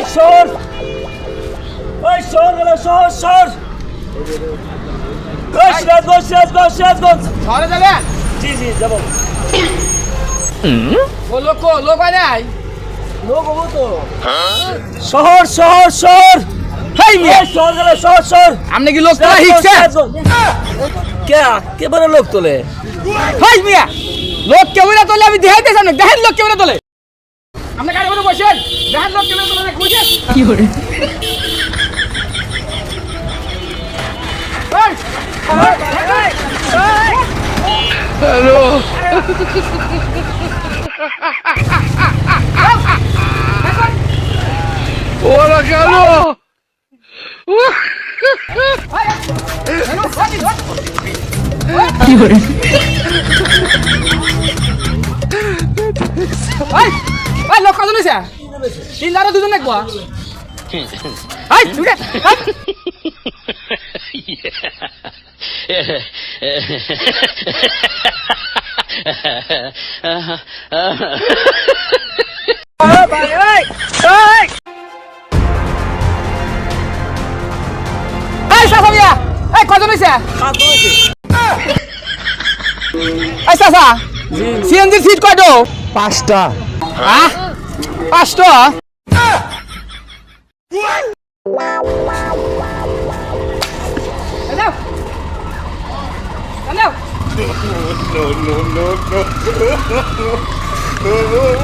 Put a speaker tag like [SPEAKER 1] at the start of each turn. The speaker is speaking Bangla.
[SPEAKER 1] এই সর। এই সর গেল সর সর। এই সিরাজগঞ্জ সিরাজগঞ্জ সিরাজগঞ্জ
[SPEAKER 2] শহরে যাবে
[SPEAKER 1] জি জি যাব।
[SPEAKER 2] ও লোক লোক হয় নাই?
[SPEAKER 1] লোক হব তো। শহর শহর শহর
[SPEAKER 2] হেই মিয়া।
[SPEAKER 1] শহর গেল শহর শহর
[SPEAKER 2] আপনি কি লোক তোলা শিখছে
[SPEAKER 1] কে কে বলে লোক তোলে?
[SPEAKER 2] হেই মিয়া লোক কেমন তোলে? আমি দেখাইতে সামনে দেখেন লোক কেমন তোলে? আপনি গাড়ি করে বসেন? দেখেন লোক কেমন তোলে কি করে?
[SPEAKER 3] ওরা গেল
[SPEAKER 2] এই লোক কজন হয়েছে তিন দাঁড়ো দুজন দেখব কজন হয়েছে এই সাসা সিএনজি সিট কয়টো?
[SPEAKER 1] পাঁচটা।
[SPEAKER 2] হ্যাঁ পাঁচটা Hello. Hello.